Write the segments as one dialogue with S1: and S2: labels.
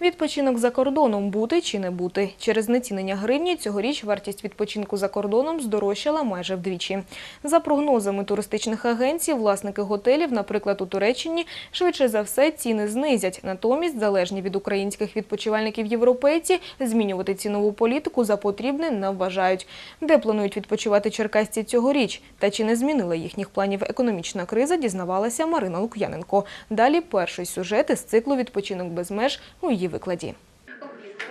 S1: Відпочинок за кордоном бути чи не бути. Через знецінення гривні цьогоріч вартість відпочинку за кордоном здорожчала майже вдвічі. За прогнозами туристичних агенцій, власники готелів, наприклад, у Туреччині, швидше за все ціни знизять. Натомість, залежні від українських відпочивальників європейці, змінювати цінову політику за потрібне не вважають. Де планують відпочивати черкасці цьогоріч та чи не змінила їхніх планів економічна криза, дізнавалася Марина Лук'яненко. Далі перший сюжет із циклу «Відпочинок без меж» у її викладі.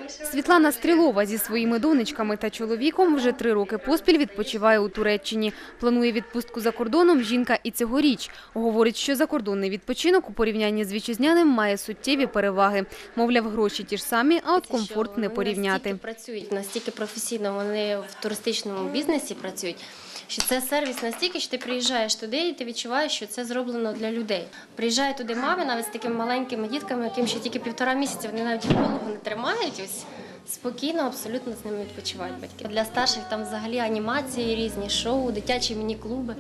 S2: Світлана Стрілова зі своїми донечками та чоловіком вже три роки поспіль відпочиває у Туреччині. Планує відпустку за кордоном жінка і цьогоріч. Говорить, що закордонний відпочинок у порівнянні з вітчизняним має суттєві переваги. Мовляв, гроші ті ж самі, а от комфорт не порівняти.
S3: Вони працюють, настільки професійно вони в туристичному бізнесі працюють. Що це сервіс настільки, що ти приїжджаєш туди і ти відчуваєш, що це зроблено для людей. Приїжджає туди мами навіть з такими маленькими дітками, яким ще тільки півтора місяця, вони навіть голову не тримають. Ось спокійно, абсолютно з ними відпочивають батьки. Для старших там взагалі анімації, різні шоу, дитячі міні-клуби.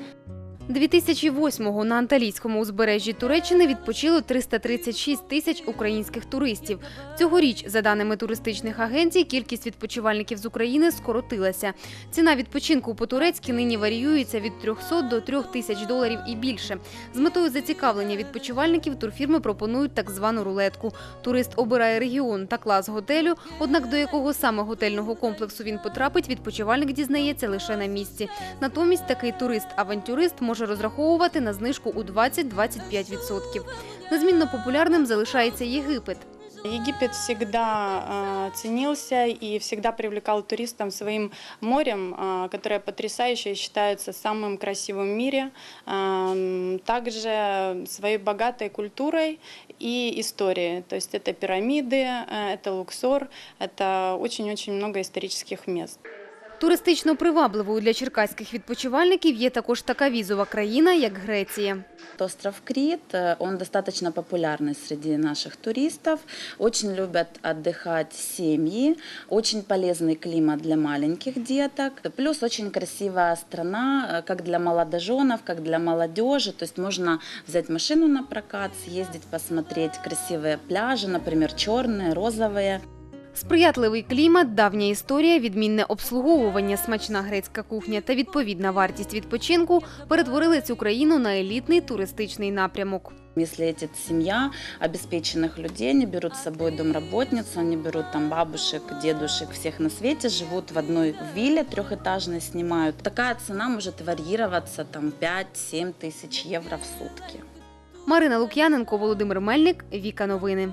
S2: 2008-го на Анталійському узбережжі Туреччини відпочило 336 тисяч українських туристів. Цьогоріч, за даними туристичних агенцій, кількість відпочивальників з України скоротилася. Ціна відпочинку по-турецьки нині варіюється від 300 до 3 тисяч доларів і більше. З метою зацікавлення відпочивальників турфірми пропонують так звану рулетку. Турист обирає регіон та клас готелю, однак до якого саме готельного комплексу він потрапить, відпочивальник дізнається лише на місці. Натомість такий турист-авантюрист може розраховувати на знижку у 20-25%. Незмінно популярним залишається Єгипет.
S4: Египет всегда э, ценился и всегда привлекал туристов своим морем, э, которое потрясающе и считается самым красивым в мире, Эм, также своей богатой культурой и историей. То есть это пирамиды, э, это Луксор, это очень-очень много исторических мест.
S2: Туристично привабливою для черкаських відпочивальників є також така візова країна, як Греція.
S5: Остров Крит, э, он достаточно популярный среди наших туристов. Очень любят отдыхать семьи, очень полезный климат для маленьких деток. Плюс очень красивая страна, э, как для молодоженов, как для молодежи. То есть можно взять машину на прокат, съездить посмотреть красивые пляжи, например, черные, розовые.
S2: Сприятливий клімат, давня історія, відмінне обслуговування, смачна грецька кухня та відповідна вартість відпочинку перетворили цю країну на елітний туристичний напрямок.
S5: Если эти семья обеспеченных людей, они берут с собой домработниц, они берут там бабушек, дедушек, всех на свете, живут в одной вилле трехэтажной, снимают. Такая цена может варьироваться там 5-7 тысяч евро в сутки.
S2: Марина Лук'яненко, Володимир Мельник, Віка Новини.